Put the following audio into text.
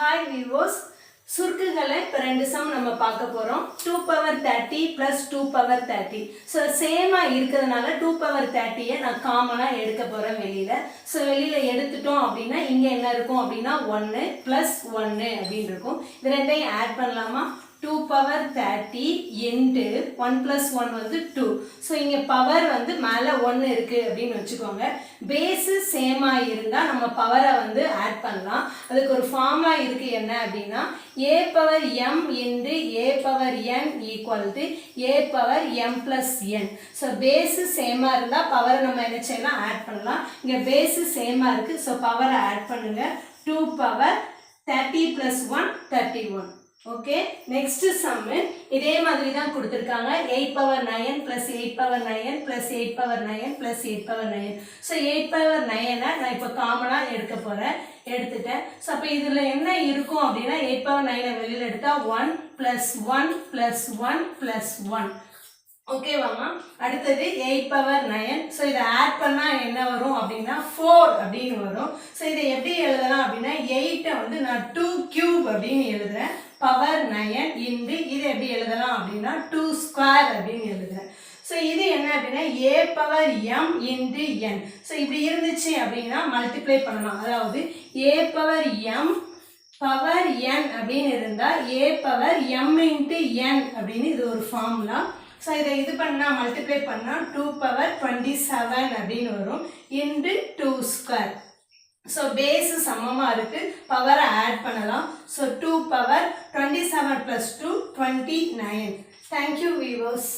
Hi விவோஸ் சுருக்குகளை இப்போ ரெண்டு some நம்ம பார்க்க போகிறோம் two power thirty plus two power thirty so சேமாக இருக்கிறதுனால டூ பவர் தேர்ட்டியை நான் காமனாக எடுக்க போகிறேன் வெளியில். ஸோ வெளியில் எடுத்துட்டோம் அப்படின்னா இங்கே என்ன இருக்கும் அப்படின்னா ஒன்று ப்ளஸ் ஒன்று அப்படின்னு இருக்கும். இது ரெண்டையும் ஆட் பண்ணலாமா? Two power thirty into one plus one வந்து டூ ஸோ இங்கே பவர் வந்து மேலே ஒன்று இருக்குது அப்படின்னு வச்சுக்கோங்க. பேஸு சேமாக இருந்தால் நம்ம பவரை வந்து ஆட் பண்ணலாம். அதுக்கு ஒரு ஃபார்முலா இருக்குது என்ன அப்படின்னா A power M into A power N equal to A power M plus N so base சேமாக இருந்தால் பவரை நம்ம என்ன செய்யலாம்? ஆட் பண்ணலாம். இங்கே பேஸு சேமாக இருக்குது ஸோ பவரை ஆட் பண்ணுங்கள் two power thirty plus one thirty one okay next sum இதே மாதிரி தான் கொடுத்துருக்காங்க eight power nine plus eight power nine plus eight power nine plus eight power nine so eight power நயனை நான் இப்போ காமனாக எடுக்க போகிறேன் எடுத்துட்டேன். ஸோ அப்போ இதில் என்ன இருக்கும் அப்படின்னா எயிட் பவர் நைனை வெளியில் எடுத்தால் one plus one plus one plus one ஓகேவாம்மா அடுத்தது எயிட் பவர் நயன் ஸோ இதை ஆட் பண்ணால் என்ன வரும் அப்படின்னா ஃபோர் அப்படின்னு வரும். ஸோ இதை எப்படி எழுதலாம் அப்படின்னா எயிட்டை வந்து நான் டூ கியூப் அப்படின்னு எழுதுறேன். பவர் நயன் இன்டு இது எப்படி எழுதலாம் அப்படின்னா டூ ஸ்கொயர் அப்படின்னு எழுதுறேன் ஸோ இது என்ன அப்படின்னா A power M into N so இப்படி இருந்துச்சு அப்படின்னா மல்டிப்ளை பண்ணலாம். அதாவது A power M power N அப்படின்னு இருந்தால் A power M into N அப்படின்னு இது ஒரு ஃபார்முலா ஸோ இதை இது பண்ணால் மல்டிப்ளை பண்ணால் டூ பவர் டுவெண்ட்டி செவன் அப்படின்னு வரும். Into two square so base சமமாக இருக்குது பவரை ஆட் பண்ணலாம். So two power twenty seven plus two twenty nine thank you viewers